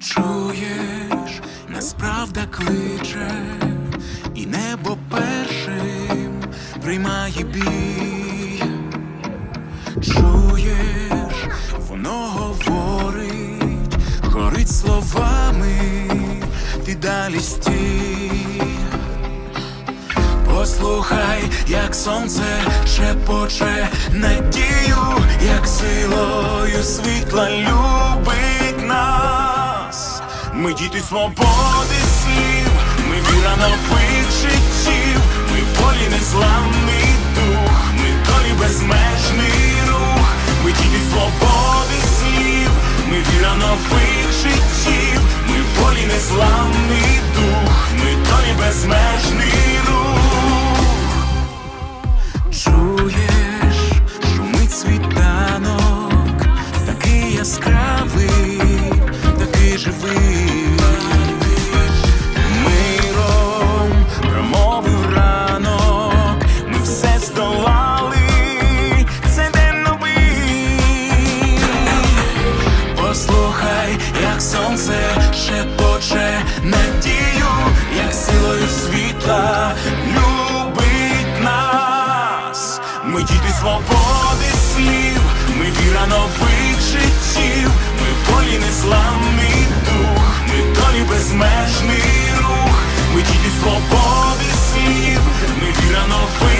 Чуєш, нас кличе, і небо першим приймає бій. Чуєш, воно говорить, горить словами, ти далі стій. Послухай, як сонце шепоче надію, як силою світла любить нас. Ми діти свободи слів, ми віра нових життів, ми волі незламний дух, ми долі безмежний рух, ми діти свободи слів, ми віра нових живий. Миром промовив ранок, ми все здолали, це день новий. Послухай, як сонце шепоче надію, як силою світла любить нас. Ми діти свободи слів, ми віра нових життів, рух, ми